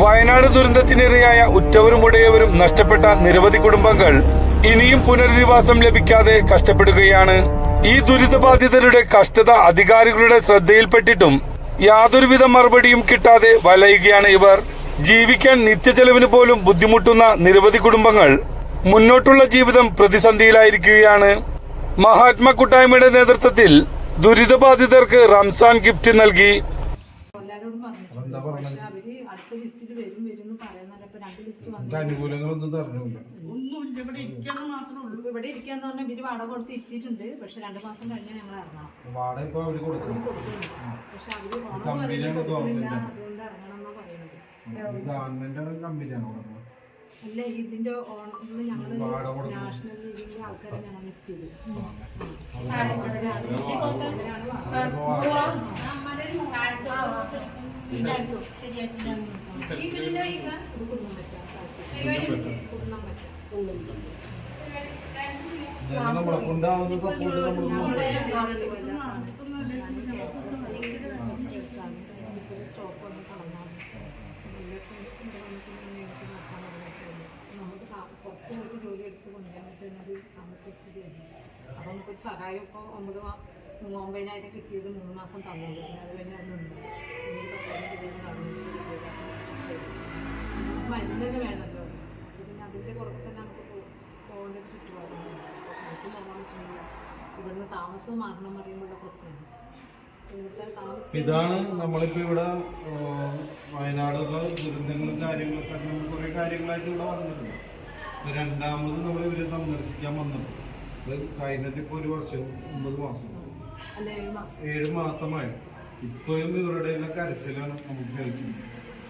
വയനാട് ദുരന്തത്തിനിരയായ ഉറ്റവരും ഉടയവരും നഷ്ടപ്പെട്ട നിരവധി കുടുംബങ്ങൾ ഇനിയും പുനരധിവാസം ലഭിക്കാതെ കഷ്ടപ്പെടുകയാണ്. ഈ ദുരിതബാധിതരുടെ കഷ്ടത അധികാരികളുടെ ശ്രദ്ധയിൽപ്പെട്ടിട്ടും യാതൊരുവിധ മറുപടിയും കിട്ടാതെ വലയുകയാണ് ഇവർ. ജീവിക്കാൻ നിത്യചെലവിന് പോലും ബുദ്ധിമുട്ടുന്ന നിരവധി കുടുംബങ്ങൾ മുന്നോട്ടുള്ള ജീവിതം പ്രതിസന്ധിയിലായിരിക്കുകയാണ്. മഹാത്മാ കൂട്ടായ്മയുടെ നേതൃത്വത്തിൽ ദുരിതബാധിതർക്ക് റംസാൻ ഗിഫ്റ്റ് നൽകി. അടുത്ത ലിസ്റ്റിൽ വരും വരും എന്ന് പറയുന്നല്ല ഇപ്പൊ രണ്ട് ലിസ്റ്റ് വന്നു അനുകൂലങ്ങളൊന്നും തരണില്ല. ഒന്നുമില്ല ഇവിടെ ഇരിക്കണം മാത്രമേ ഉള്ളൂ. ഇപ്പൊ ഇവിടെ ഇരിക്കാന്ന് പറഞ്ഞാൽ ഇവർ വാടക കൊടുത്ത് ഇരുത്തിയിട്ടുണ്ട് പക്ഷെ രണ്ടു മാസം കഴിഞ്ഞാൽ ഞങ്ങൾ ഇറങ്ങണം. വാടക ഇപ്പൊ അവർ കൊടുക്കണം. പക്ഷെ അവർ ഗവൺമെന്റ്. അതുകൊണ്ട് ഇറങ്ങണം എന്നാ പറയുന്നത്. ഗവൺമെന്റ് കമ്പനിയാണ് അല്ല ഇതിന്റെ വാടക കൊടുക്കണം. നാഷണൽ ലീഗിന്റെ ആൾക്കാരെ ഞങ്ങൾ നിർത്തിയത് ഞങ്ങൾ നമ്മളെ കൊണ്ടാവുന്ന സപ്പോർട്ട് നമ്മൾ സ്റ്റോപ്പ് ഒന്ന് കളഞ്ഞാൽ നമുക്ക് സാ- പുറത്ത് പോയിട്ട് ജോലി എടുത്ത് കൊണ്ടുവരാൻ പറ്റുന്ന ഒരു സാമ്പത്തിക സ്ഥിതിയാണ് അപ്പോൾ നമുക്കൊരു സഹായം ഇപ്പോൾ ഒമ്പത് ഒമ്പതിനായിരം കിട്ടിയത് മൂന്ന് മാസം തന്നുള്ളൂ പിന്നെ അത് അതിന്റെ പുറത്ത് തന്നെ നമുക്ക് പോ- പോകേണ്ട ഒരു ചുറ്റുപാടാണ് അപ്പോൾ നമുക്ക് പോകാൻ പറ്റുന്നില്ല. ഇവിടുന്ന് താമസവും മാറണം പറയുമ്പോഴുള്ള പ്രശ്നമാണ്. ഇവിടുത്തെ താമസം ഇതാണ് നമ്മളിപ്പോ ഇവിടെ വയനാടുള്ള ദുരന്തങ്ങളും കാര്യങ്ങളൊക്കെ നമ്മൾ കുറെ കാര്യങ്ങളായിട്ട് ഇവിടെ വന്നിട്ടുണ്ട്. രണ്ടാമത് നമ്മൾ ഇവരെ സന്ദർശിക്കാൻ വന്നിട്ടുണ്ട്. അത് കഴിഞ്ഞിട്ട് ഇപ്പൊ ഒരു വർഷം ഒമ്പത് മാസം. ഏഴ് മാസം. ഏഴ് മാസമായി ഇപ്പോഴും ഇവരുടെ എല്ലാം കരച്ചിലാണ് നമുക്ക് കേൾക്കുന്നത്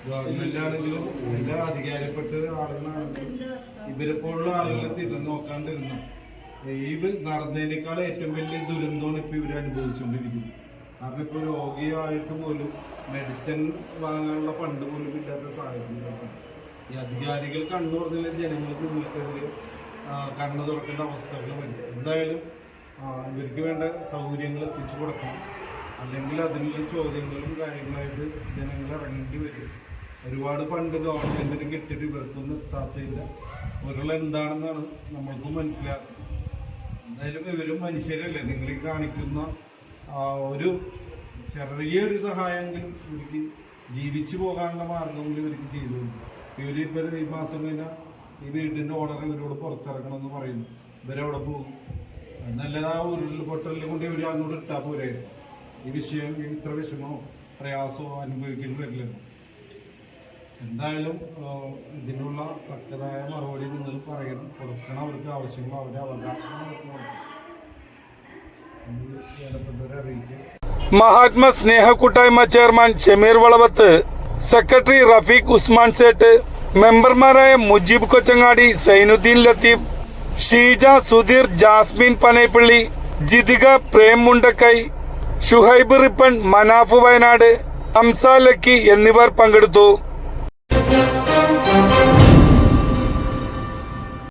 ഗവൺമെന്റ് ആണെങ്കിലും ഇതിന്റെ അധികാരപ്പെട്ട് ആളുകളാണെങ്കിലും ഇവരെ പോലുള്ള ആളുകളെ തിരിഞ്ഞു നോക്കാണ്ടിരുന്നു ഈ നടന്നതിനേക്കാൾ ഏറ്റവും വലിയ ദുരന്തമാണ് ഇപ്പൊ ഇവർ അനുഭവിച്ചുകൊണ്ടിരിക്കുന്നത്. കാരണം ഇപ്പൊ രോഗിയായിട്ട് പോലും മെഡിസിൻ വാങ്ങാനുള്ള ഫണ്ട് പോലും ഇല്ലാത്ത സാഹചര്യമാണ്. ഈ അധികാരികൾ കണ്ണു തുറന്നില്ല? ജനങ്ങൾക്ക് നിങ്ങൾക്കെതിരെ കണ്ണു തുറക്കേണ്ട അവസ്ഥകൾ വരും. എന്തായാലും ഇവർക്ക് വേണ്ട സൗകര്യങ്ങൾ എത്തിച്ചു കൊടുക്കണം. അല്ലെങ്കിൽ അതിനുള്ള ചോദ്യങ്ങളും കാര്യങ്ങളായിട്ട് ജനങ്ങൾ ഇറങ്ങേണ്ടി വരും. ഒരുപാട് ഫണ്ട് ഗവൺമെന്റിന് കിട്ടിയിട്ട് ഇവർക്കൊന്നും എത്താത്തില്ല ഇവരുള്ള എന്താണെന്നാണ് നമ്മൾക്കും മനസ്സിലാക്കുന്നത് എന്തായാലും ഇവരും മനുഷ്യരല്ലേ? നിങ്ങൾ കാണിക്കുന്ന ഒരു ചെറിയൊരു സഹായമെങ്കിലും ഇവർക്ക് ജീവിച്ചു പോകാനുള്ള മാർഗമെങ്കിലും ഇവർക്ക് ചെയ്തു ഇവർ ഇപ്പം ഈ മാസം കഴിഞ്ഞാൽ ഈ വീടിന്റെ ഓണർ ഇവരോട് പുറത്തിറങ്ങണമെന്ന് പറയുന്നു. ഇവരവിടെ പോകും? എന്നല്ലാതെ ആ ഉരുൾപൊട്ടലിൽ കൊണ്ട് ഇവർ അങ്ങോട്ട് ഇട്ടാ പോരെ. ഈ വിഷയം ഇത്ര വിഷമോ പ്രയാസമോ അനുഭവിക്കേണ്ടി വരില്ല. എന്തായാലും ഇതിനുള്ള തക്കതായ മറുപടി നിങ്ങൾ പറയണം. കൊടുക്കണം. അവർക്ക് ആവശ്യങ്ങൾ അവരുടെ അവകാശങ്ങൾ വേണ്ടപ്പെട്ടവരെ മഹാത്മാ സ്നേഹ കൂട്ടായ്മ ചെയർമാൻ ഷമീർ വളവത്ത് സെക്രട്ടറി റഫീഖ് ഉസ്മാൻ സേട്ട് മെമ്പർമാരായ മുജീബ് കൊച്ചങ്ങാടി സൈനുദ്ദീൻ ലത്തീഫ് ഷീജ സുധീർ ജാസ്മിൻ പനൈപ്പള്ളി ജിതിക പ്രേം മുണ്ടക്കൈ ഷുഹൈബ് റിപ്പൺ മനാഫ് വയനാട് അംസാലക്കി എന്നിവർ പങ്കെടുത്തു. Thank you.